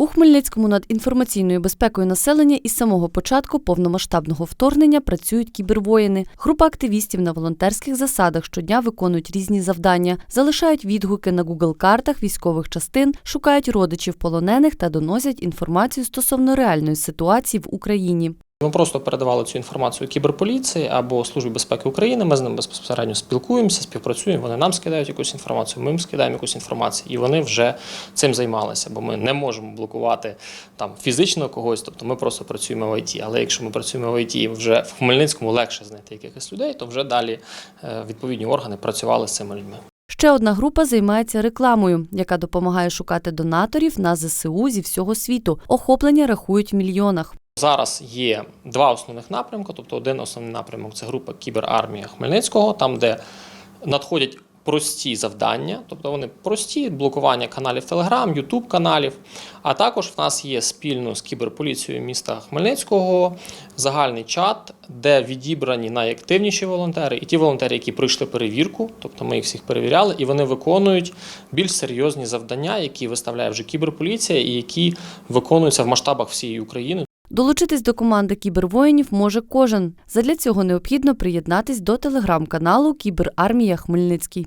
У Хмельницькому над інформаційною безпекою населення із самого початку повномасштабного вторгнення працюють кібервоїни. Група активістів на волонтерських засадах щодня виконують різні завдання, залишають відгуки на Google-картах військових частин, шукають родичів полонених та доносять інформацію стосовно реальної ситуації в Україні. Ми просто передавали цю інформацію кіберполіції або Службі безпеки України. Ми з ними безпосередньо спілкуємося, співпрацюємо. Вони нам скидають якусь інформацію, ми їм скидаємо якусь інформацію, і вони вже цим займалися, бо ми не можемо блокувати там фізично когось. Тобто ми просто працюємо в ІТ. Але якщо ми працюємо в ІТ вже в Хмельницькому легше знайти якихось людей, то вже далі е, відповідні органи працювали з цими людьми. Ще одна група займається рекламою, яка допомагає шукати донаторів на ЗСУ зі всього світу. Охоплення рахують в мільйонах. Зараз є два основних напрямки. Тобто, один основний напрямок це група Кіберармія Хмельницького, там, де надходять прості завдання, тобто вони прості блокування каналів Telegram, YouTube каналів. А також в нас є спільно з кіберполіцією міста Хмельницького загальний чат, де відібрані найактивніші волонтери і ті волонтери, які пройшли перевірку, тобто ми їх всіх перевіряли, і вони виконують більш серйозні завдання, які виставляє вже кіберполіція, і які виконуються в масштабах всієї України. Долучитись до команди кібервоїнів може кожен. Задля цього необхідно приєднатись до телеграм-каналу Кіберармія Хмельницький.